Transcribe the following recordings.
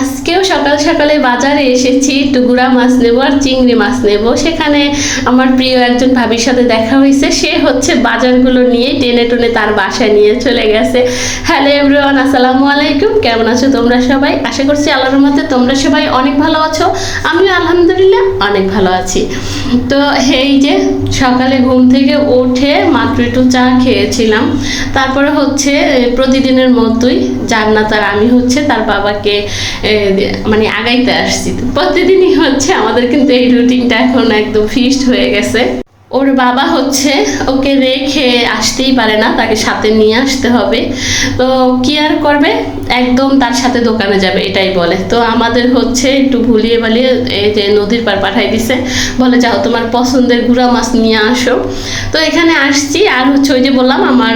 আজকেও সকাল সকালে বাজারে এসেছি গুড়া মাছ নেব আর চিংড়ি মাছ নেব। সেখানে আমার প্রিয় একজন ভাবির সাথে দেখা হয়েছে। সে হচ্ছে বাজারগুলো নিয়ে টেনে টুনে তার বাসায় নিয়ে চলে গেছে। হ্যালো এভরিওয়ান, আসসালামু আলাইকুম। কেমন আছো তোমরা সবাই? আশা করছি আল্লাহর মতে তোমরা সবাই অনেক ভালো আছো। আমিও আলহামদুলিল্লাহ অনেক ভালো আছি। তো এই যে সকালে ঘুম থেকে উঠে মাত্র একটু চা খেয়েছিলাম। তারপরে হচ্ছে প্রতিদিনের মতোই জান্নাত আর আমি হচ্ছে তার বাবাকে মানে আগাইতে আসছি। প্রতিদিনই হচ্ছে আমাদের কিন্তু এই রুটিনটা এখন একদম ফিক্সড হয়ে গেছে। ওর বাবা হচ্ছে, ওকে রেখে আসতেই পারে না, তাকে সাথে নিয়ে আসতে হবে। তো কি আর করবে? একদম তার সাথে দোকানে যাবে, এটাই বলে। তো আমাদের হচ্ছে একটু ভুলিয়ে বালিয়ে এই যে নদীর পার পাঠাই দিছে, বলে যাও, তোমার পছন্দের গুঁড়া মাছ নিয়ে আসো। তো এখানে আসছি, আর হচ্ছে ওই যে বললাম, আমার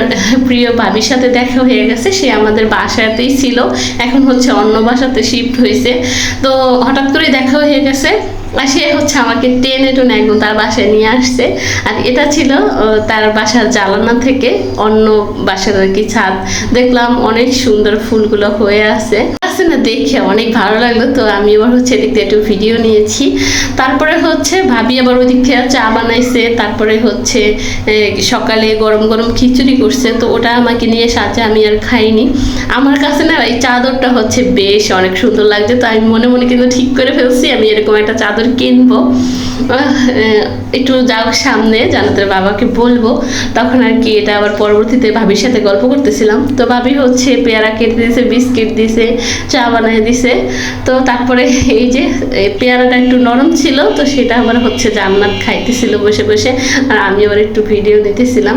প্রিয় ভাবির সাথে দেখা হয়ে গেছে, সে আমাদের বাসাতেই ছিল। এখন হচ্ছে অন্য বাসাতে শিফট হয়েছে তো হঠাৎ করে দেখা হয়ে গেছে সে হচ্ছে আমাকে টেনে টুনে একদম তার বাসায় নিয়ে আসছে। আর এটা ছিল তার বাসার জ্বালানা থেকে অন্য বাসার আর কি ছাদ। দেখলাম অনেক সুন্দর ফুলগুলো হয়ে আছে। আছে না দেখে অনেক ভালো লাগল। তো আমি এবার হচ্ছে এদিক থেকে একটু ভিডিও নিয়েছি। তারপরে হচ্ছে ভাবি আবার ওই দিক থেকে চা বানাইছে। তারপরে হচ্ছে সকালে গরম গরম খিচুড়ি করছে। তো ওটা আমাকে নিয়ে সাথে আমি আর খাইনি। আমার কাছে না এই চাদরটা হচ্ছে বেশ অনেক সুন্দর লাগছে। তো আমি মনে মনে কিন্তু ঠিক করে ফেলছি। আমি এরকম একটা চাদর কিনবো। একটু যাও সামনে জানাতের বাবাকে বলব। তখন আর কি এটা আবার পরবর্তীতে ভাবির সাথে গল্প করতেছিলাম। তো ভাবি হচ্ছে পেয়ারা কেটে দিয়েছে, বিস্কিট দিছে চা বানিয়ে দিছে। তো তারপরে এই যে পেয়ারাটা একটু নরম ছিল, তো সেটা আবার হচ্ছে জান্নাত খাইতেছিল বসে বসে, আর আমি আবার একটু ভিডিও দিতেছিলাম।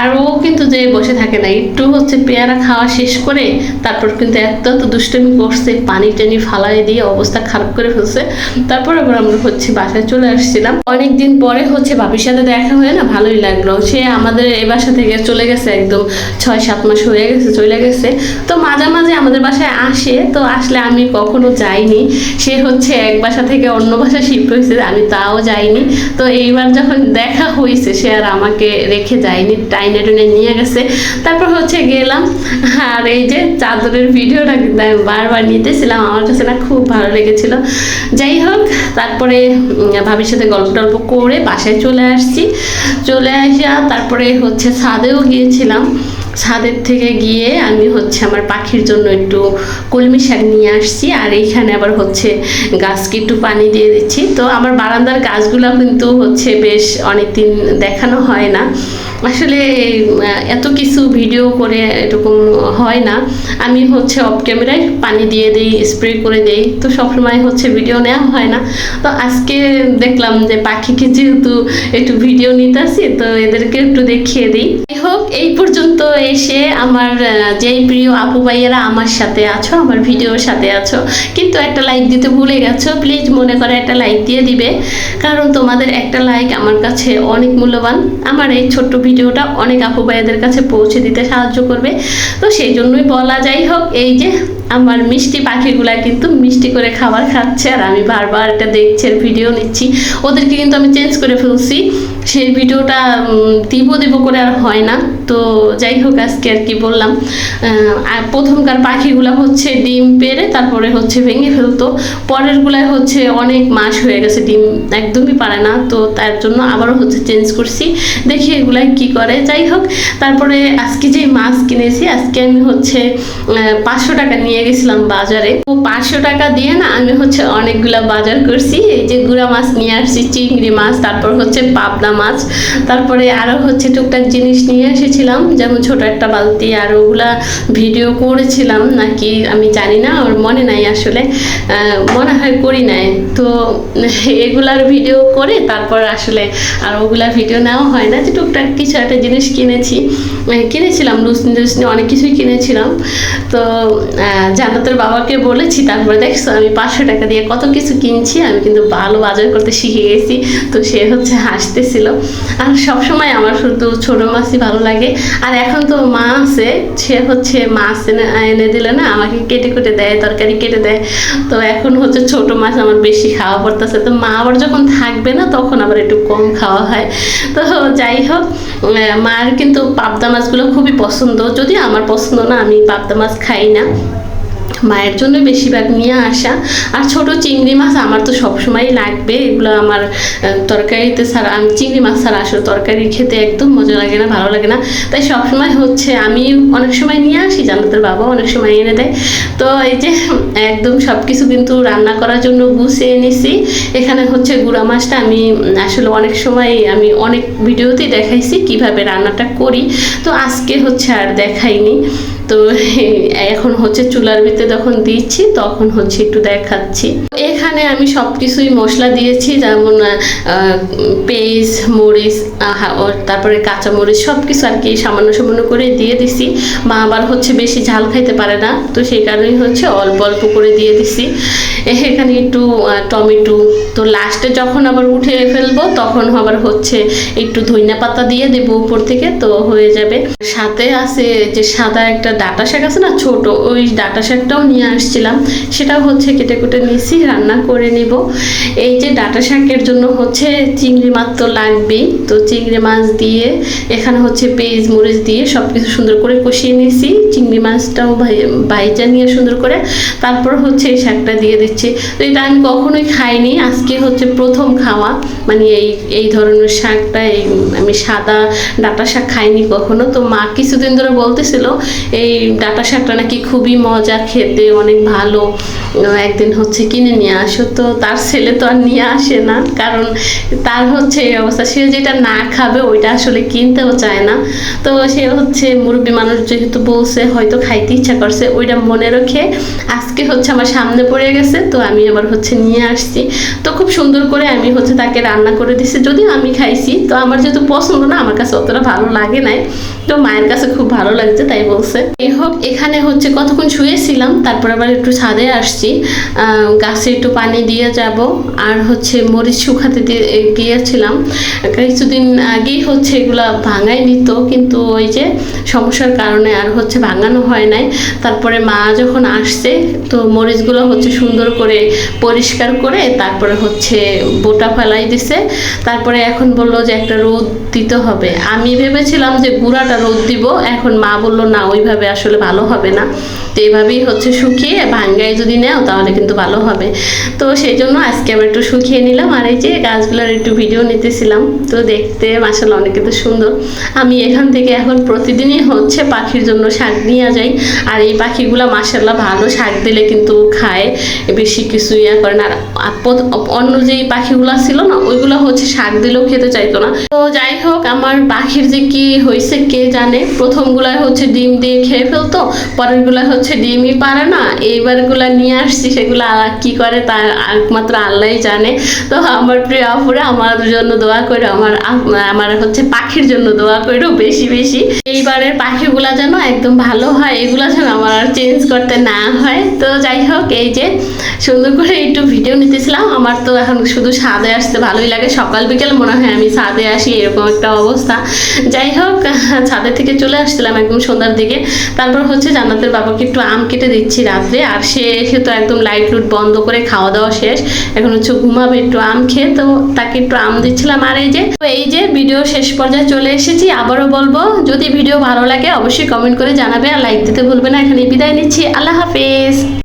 আর ও কিন্তু যে বসে থাকে না, একটু হচ্ছে পেয়ারা খাওয়া শেষ করে, তারপর কিন্তু এত এত দুষ্টমি করছে, পানি টানি ফালাই দিয়ে অবস্থা খারাপ করে ফেলছে। তারপর আবার আমরা হচ্ছে বাসায় চলে আসছিলাম। অনেকদিন পরে হচ্ছে ভাবির সাথে দেখা হয়ে না ভালোই লাগল। সে আমাদের এ বাসা থেকে চলে গেছে একদম ছয় সাত মাস হয়ে গেছে, চলে গেছে। তো মাঝে মাঝে আমাদের বাসায় আসে তো আসলে আমি কখনো যাইনি। সে হচ্ছে এক বাসা থেকে অন্য বাসা শিফট হয়েছে, আমি তাও যাইনি। তো এইবার যখন দেখা হয়েছে সে আর আমাকে রেখে যায়নি, টাইনে টুনে নিয়ে গেছে। তারপর হচ্ছে গেলাম, আর এই যে চাদরের ভিডিওটা কিন্তু আমি বারবার নিতেছিলাম, আমার কাছে না খুব ভালো লেগেছিল। যাই হোক, তারপরে ভাবির সাথে গল্প টল্প করে বাসায় চলে আসছি। চলে আসা তারপরে হচ্ছে ছাদেও গিয়েছিলাম। ছাদের থেকে গিয়ে আমি হচ্ছে আমার পাখির জন্য একটু কলমি শাক নিয়ে আসছি, আর এইখানে আবার হচ্ছে গাছকে একটু পানি দিয়ে দিচ্ছি। তো আমার বারান্দার গাছগুলো কিন্তু হচ্ছে বেশ অনেকদিন দেখানো হয় না। আসলে এত কিছু ভিডিও করে এরকম হয় না। আমি হচ্ছে অফ ক্যামেরায় পানি দিয়ে দিই স্প্রে করে দিই, তো সবসময় হচ্ছে ভিডিও নেওয়া হয় না। তো আজকে দেখলাম যে পাখিকে যেহেতু একটু ভিডিও নিতেছি তো এদেরকে একটু দেখিয়ে দিই। হোক, এই পর্যন্ত এসে আমার যেই প্রিয় আপু ভাইয়েরা আমার সাথে আছো, আমার ভিডিওর সাথে আছো, কিন্তু একটা লাইক দিতে ভুলে গেছো প্লিজ মনে করে একটা লাইক দিয়ে দিবে, কারণ তোমাদের একটা লাইক আমার কাছে অনেক মূল্যবান। আমার এই ছোট্ট ভিডিওটা অনেক আপু ভাইয়াদের কাছে পৌঁছে দিতে সাহায্য করবে। তো সেই জন্যই বলা যাই হোক, এই যে আমার মিষ্টি পাখিগুলা কিন্তু মিষ্টি করে খাবার খাচ্ছে, আর আমি বারবার এটা দেখছি ভিডিও নিচ্ছি। ওদেরকে কিন্তু আমি চেঞ্জ করে ফেলছি। সেই ভিডিওটা দিব দিব করে আর হয় না। তো যাই হোক, আজকে আর কি বললাম প্রথমকার পাখিগুলো হচ্ছে ডিম পেরে তারপরে হচ্ছে ভেঙে ফেলতো। পরের গুলায় হচ্ছে অনেক মাস হয়ে গেছে, ডিম একদমই পারে না। তো তার জন্য আবারও হচ্ছে চেঞ্জ করছি। দেখি এগুলাই কি করে। যাই হোক, তারপরে আজকে যে মাছ কিনেছি, আজকে আমি হচ্ছে পাঁচশো টাকা নিয়ে গেছিলাম বাজারে। তো পাঁচশো টাকা দিয়ে না আমি হচ্ছে অনেকগুলা বাজার করছি। এই যে গুড়া মাছ নিয়ে আসছি, চিংড়ি মাছ, তারপর হচ্ছে পাবদা মাছ, তারপরে আরও হচ্ছে টুকটাক জিনিস নিয়ে এসেছিলাম যেমন ছোট একটা বালতি আর ওগুলা ভিডিও করেছিলাম, নাকি আমি জানি না ওর মনে নাই আসলে মনে হয় করি নাই। তো এগুলার ভিডিও করে তারপর আসলে আর ওগুলা ভিডিও নেওয়া হয় না, যে টুকটাক কিছু একটা জিনিস কিনেছি। কিনেছিলাম লুসনি লুসনি অনেক কিছুই কিনেছিলাম। তো জান্নাতের বাবাকে বলেছি, তারপরে দেখছ, আমি পাঁচশো টাকা দিয়ে কত কিছু কিনছি, আমি কিন্তু ভালো বাজার করতে শিখে গেছি। তো সে হচ্ছে হাসতেছিল। আর সবসময় আমার শুধু ছোট মাছই ভালো লাগে আর এখন তো মা আছে, সে হচ্ছে মাছ এনে এনে দিলে না আমাকে কেটে কুটে দেয়, তরকারি কেটে দেয়। তো এখন হচ্ছে ছোট মাছ আমার বেশি খাওয়া পড়তেছে। তো মা আবার যখন থাকবে না, তখন আবার একটু কম খাওয়া হয়। তো যাই হোক মার কিন্তু পাবদা মাছগুলো খুবই পছন্দ। যদি আমার পছন্দ না, আমি পাবদা মাছ খাই না। মায়ের জন্য বেশিরভাগ নিয়ে আসা। আর ছোট চিংড়ি মাছ আমার তো সবসময়ই লাগবে, এগুলো আমার তরকারিতে ছাড়া, আমি চিংড়ি মাছ ছাড়া আসলে তরকারি খেতে একদম মজা লাগে না, ভালো লাগে না। তাই সবসময় হচ্ছে আমি অনেক সময় নিয়ে আসি, জান্নাতের বাবা অনেক সময় এনে দেয়। তো এই যে, একদম সব কিছু কিন্তু রান্না করার জন্য গুছিয়ে নিছি। এখানে হচ্ছে গুঁড়া মাছটা আমি আসলে অনেক সময় আমি অনেক ভিডিওতেই দেখাইছি কীভাবে রান্নাটা করি। তো আজকে হচ্ছে আর দেখাইনি। তো এখন হচ্ছে চুলার ভিতরে যখন দিচ্ছি, তখন হচ্ছে একটু দেখাচ্ছি। এখানে আমি সব কিছুই মশলা দিয়েছি, যেমন পেঁয়াজ মরিচ তারপরে কাঁচা মরিচ সব কিছু আর কি সামান্য সামান্য করে দিয়ে দিছি। মা আবার হচ্ছে বেশি ঝাল খাইতে পারে না, তো সেই কারণেই হচ্ছে অল্প অল্প করে দিয়ে দিছি। এখানে একটু টমেটো, তো লাস্টে যখন আবার উঠে ফেলব, তখন আবার হচ্ছে একটু ধনিয়া পাতা দিয়ে দেবো উপর থেকে, তো হয়ে যাবে। সাথে আছে যে সাদা একটা ডাটা শাক আছে না ছোট, ওই ডাটা শাকটাও নিয়ে আসছিলাম। সেটাও হচ্ছে কেটে কুটে নিয়েছি, রান্না করে নিব। এই যে ডাটা শাকের জন্য হচ্ছে চিংড়ি মাছ তো লাগবেই। তো চিংড়ি মাছ দিয়ে, এখানে হচ্ছে পেঁয়াজ, মরিচ দিয়ে সব কিছু সুন্দর করে কষিয়ে নিয়েছি। চিংড়ি মাছটাও ভাই- ভাইজা নিয়ে সুন্দর করে। তারপর হচ্ছে এই শাকটা দিয়ে দিচ্ছি। তো এটা আমি কখনোই খাইনি, আজকে হচ্ছে প্রথম খাওয়া। মানে এই এই ধরনের শাকটা, এই আমি সাদা ডাটা শাক খাইনি কখনো। তো মা কিছুদিন ধরে বলতেছিল, এই ডাটা শাকটা নাকি খুবই মজা, খেতে অনেক ভালো। একদিন হচ্ছে কিনে নিয়ে আসো তো, তার ছেলে তো আর নিয়ে আসে না, কারণ তার হচ্ছে এই অবস্থা। সে যেটা না খাবে, ওইটা আসলে কিনতেও চায় না। তো সে হচ্ছে মুরব্বী মানুষ যেহেতু বলছে, হয়তো খাইতে ইচ্ছা করছে, ওইটা মনে রেখে আজকে হচ্ছে আমার সামনে পড়ে গেছে, তো আমি আবার হচ্ছে নিয়ে আসছি। তো খুব সুন্দর করে আমি হচ্ছে তাকে রান্না করে দিছি, যদিও আমি খাইছি, তো আমার যেহেতু পছন্দ না, আমার কাছে অতটা ভালো লাগে নাই। তো মায়ের কাছে খুব ভালো লাগছে, তাই বলছে। এই হোক, এখানে হচ্ছে কতক্ষণ শুয়েছিলাম, তারপর আবার একটু ছাদে আসছি। গাছে একটু পানি দিয়ে যাব, আর হচ্ছে মরিচ শুকাতে গিয়েছিলাম। কিছুদিন আগেই হচ্ছে এগুলা ভাঙাই নিত, কিন্তু ওই যে সমস্যার কারণে আর হচ্ছে ভাঙানো হয় নাই। তারপরে মা যখন আসছে, তো মরিচগুলো হচ্ছে সুন্দর করে পরিষ্কার করে তারপরে হচ্ছে বোটা ফেলাই দিছে। তারপরে এখন বলল যে একটা রোদ দিতে হবে। আমি ভেবেছিলাম যে গুঁড়াটা রোদ দিব, এখন মা বলল, না, ওইভাবে আসলে ভালো হবে না। তো এইভাবেই হচ্ছে শুকিয়ে ভাঙ্গায় যদি নেও তাহলে কিন্তু ভালো হবে। তো সেই জন্য আজকে আবার একটু শুকিয়ে নিলাম আর এই যে গাছগুলোর একটু ভিডিও নিতেছিলাম। তো দেখতে মাসাল অনেক কিন্তু সুন্দর। আমি এখান থেকে এখন প্রতিদিনই হচ্ছে পাখির জন্য শাক নিয়ে যাই। আর এই পাখিগুলো মাসাল্লাহ ভালো শাক দিলে কিন্তু খায়, বেশি কিছু ইয়ে করে না। আর অন্য যেই পাখিগুলো ছিল না, ওইগুলো হচ্ছে শাক দিলেও খেতে চাইতো না। তো যাই হোক, আমার পাখির যে কি হয়েছে কে জানে? প্রথমগুলাই হচ্ছে ডিম দিয়ে খেয়ে ফেলতো? পরেরগুলা হচ্ছে ডিমই পারে না। এইবারগুলা নিয়ে আসছি, সেগুলো কি করে তা একমাত্র আল্লাহই জানে। তো আমার প্রিয় আপুরা, আমার জন্য দোয়া করো, আমার আমার হচ্ছে পাখির জন্য দোয়া করো বেশি বেশি। এইবারের পাখিগুলা যেন একদম ভালো হয়, এগুলা যেন আমার আর চেঞ্জ করতে না হয়। তো যাই হোক, এই যে সুন্দর করে একটু ভিডিও নিতেছিলাম। আমার তো এখন শুধু ছাদে আসতে ভালোই লাগে। সকাল বিকেল মনে হয় আমি ছাদে আসি, এরকম একটা অবস্থা। যাই হোক, ছাদের থেকে চলে আসছিলাম একদম সন্ধ্যার দিকে। তারপর হচ্ছে জান্নাতের বাবাকে একটু আম কেটে দিচ্ছি রাত্রে, আর সে এসে তো একদম লাইট লুট বন্ধ করে খাওয়া দাওয়া শেষ। এখন হচ্ছে ঘুমাবে একটু আম খেয়ে, তো তাকে একটু আম দিচ্ছিলাম। আর এই যে, তো এই যে ভিডিও শেষ পর্যায়ে চলে এসেছি, আবারও বলব, যদি ভিডিও ভালো লাগে অবশ্যই কমেন্ট করে জানাবে, আর লাইক দিতে ভুলবে না। এখানে বিদায় নিচ্ছি। আল্লাহ হাফেজ।